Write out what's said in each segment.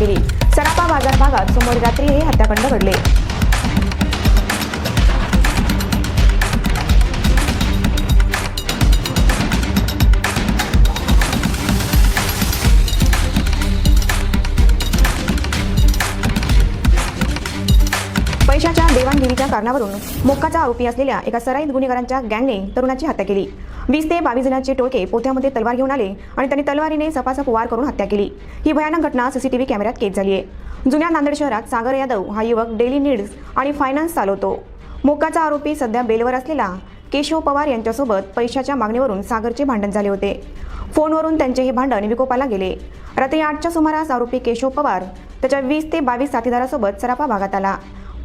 केली. बाजार भागात सोमवारी रात्री हे हत्याकांड घडले. पैशाच्या देवाणघेवीच्या कारणावरून मोक्काचा आरोपी असलेल्या एका सराईत गुन्हेगारांच्या गँगने तरुणाची हत्या केली. वीस ते बावीस जणांचे टोळके पोथ्यामध्ये तलवार घेऊन आले आणि त्यांनी तलवारीने सपासप वार करून हत्या केली. ही भयानक घटना सीसीटीव्ही कॅमेऱ्यात कैद झाली आहे. जुन्या नांदेड शहरात सागर यादव हा युवक डेली नीड्स आणि फायनान्स चालवतो. मोक्काचा आरोपी सध्या बेलवर असलेला केशव पवार यांच्यासोबत पैशाच्या मागणीवरून सागरचे भांडण झाले होते. फोनवरून त्यांचे हे भांडण विकोपाला गेले. रात्री आठच्या सुमारास आरोपी केशव पवार त्याच्या वीस ते बावीस साथीदारासोबत सराफा भागात आला.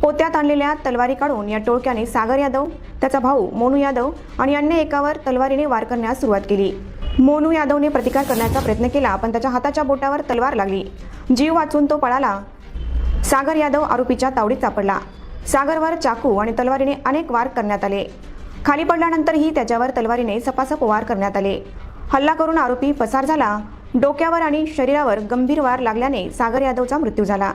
पोत्यात आणलेल्या तलवारी काढून या टोळक्याने सागर यादव त्याचा भाऊ मोनू यादव आणि अन्य एकावर तलवारीने वार करण्यास सुरुवात केली. मोनू यादवने प्रतिकार करण्याचा प्रयत्न केला पण त्याच्या हाताच्या बोटावर तलवार लागली. जीव वाचून तो पळाला. सागर यादव आरोपीच्या तावडीत सापडला. सागरवर चाकू आणि तलवारीने अनेक वार करण्यात आले. खाली पडल्यानंतरही त्याच्यावर तलवारीने सपासप वार करण्यात आले. हल्ला करून आरोपी पसार झाला. डोक्यावर आणि शरीरावर गंभीर वार लागल्याने सागर यादवचा मृत्यू झाला.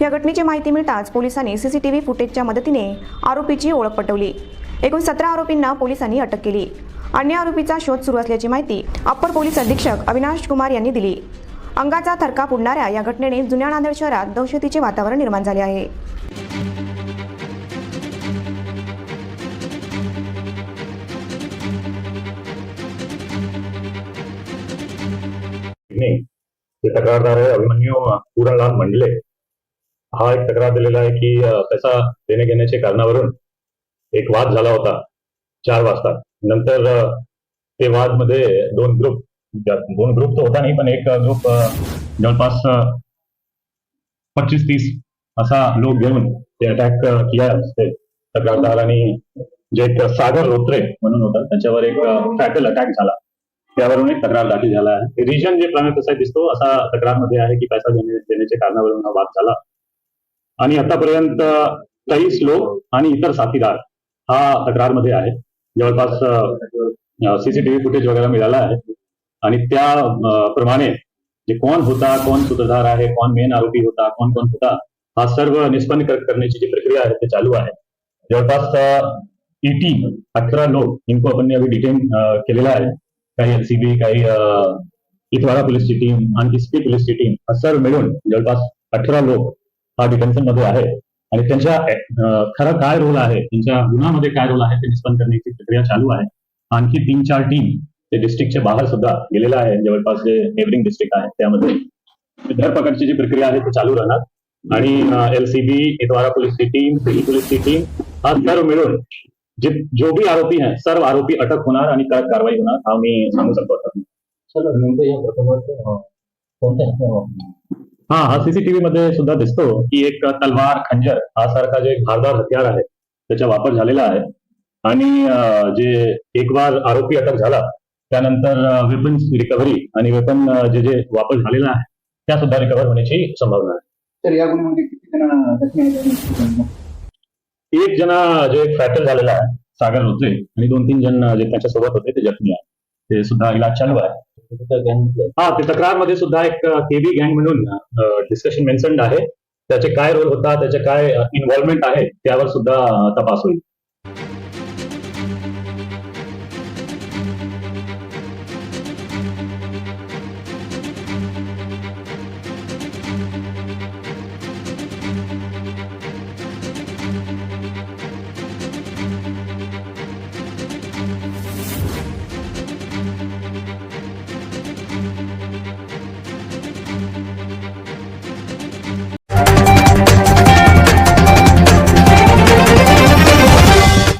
या घटनेची माहिती मिळताच पोलिसांनी सीसीटीव्ही फुटेजच्या मदतीने आरोपीची ओळख पटवली. एकूण सतरा आरोपींना पोलिसांनी अटक केली. अन्य आरोपीचा शोध सुरू असल्याची माहिती अप्पर पोलीस अधीक्षक अविनाश कुमार यांनी दिली. अंगाचा थरकाप उडणाऱ्या या घटनेने जुन्या नांदेड शहरात दहशतीचे वातावरण निर्माण झाले आहे. तक्रारदार अभिमन्यू पुरणलाल मंडले हा एक तक्रार दिलेला आहे की त्याचा पैसा देणे घेण्याच्या कारणावरून एक वाद झाला होता चार वाजता. नंतर ते वादमध्ये दोन ग्रुप दोन ग्रुप तर होता नाही पण एक ग्रुप जवळपास पच्चीस तीस असा लोक घेऊन ते अटॅक किया. तक्रारदार आणि जे एक सागर रोत्रे म्हणून होता त्याच्यावर एक फॅटल अटॅक झाला. त्यावरून एक तक्रार दाखल झाला आहे. रिजन जे प्रमाणे तसा दिसतो असा तक्रारमध्ये आहे की पैसा देण्याच्या कारणावरून हा वाद झाला. आणि आतापर्यंत तेवीस लोक आणि इतर साथीदार हा तक्रारमध्ये आहे. जवळपास सीसीटीव्ही फुटेज वगैरे मिळाला आहे. आणि त्या प्रमाणे जे कोण होता कोण सूत्रधार आहे कोण मेन आरोपी होता कोण कोण होता हा सर्व निष्पन्न करण्याची जी प्रक्रिया आहे ते चालू आहे. जवळपास ईटी अठरा लोक इनको आपण अभी डिटेन केलेला आहे. काही एनसीबी काही इतवारा पोलीसची टीम आणि एसपी पोलीसची टीम हा सर्व मिळून जवळपास अठरा लोक हा डिटेन्शनमध्ये आहे. आणि त्यांच्या अं, खरा काय रोल आहे त्यांच्या गुन्ह्यामध्ये काय रोल आहे ते निष्पन्न करण्याची प्रक्रिया चालू आहे. आणखी तीन चार टीम ते डिस्ट्रिक्टच्या बाहेर सुद्धा गेलेल्या आहे. जवळपास जे नेबरिंग डिस्ट्रिक्ट आहे त्यामध्ये. धरपकडची जी प्रक्रिया आहे ती चालू राहणार. आणि एलसीबी इतवारा पोलीसची टीम दिल्ली पोलीसची टीम हा सर्व मिळून जे जो भी आरोपी आहे सर्व आरोपी अटक होणार आणि कडक कारवाई होणार हा मी सांगू शकतो आता. हा हा सीसीटीव्ही मध्ये सुद्धा दिसतो की एक तलवार खंजर हा सारखा जे धारदार हत्यार आहे त्याचा वापर झालेला आहे. आणि जे एक बार आरोपी अटक झाला त्यानंतर वेपन रिकव्हरी आणि वेपन जे जे वापर झालेला आहे त्या सुद्धा रिकव्हर होण्याची संभावना आहे. तर या गुन्ह्यामध्ये किती जण एक जना जे फ्रॅक्चर झालेला आहे सागर होते आणि दोन तीन जण जे त्याच्या सोबत होते ते जखमी आहे ते सुद्धा इलाज चालू आहे. हा ते तक्रारमध्ये सुद्धा एक केबी गँग म्हणून डिस्कशन मेन्शन्ड आहे. त्याचे काय रोल होता त्याचे काय इन्व्हॉल्वमेंट आहे त्यावर सुद्धा तपास होईल.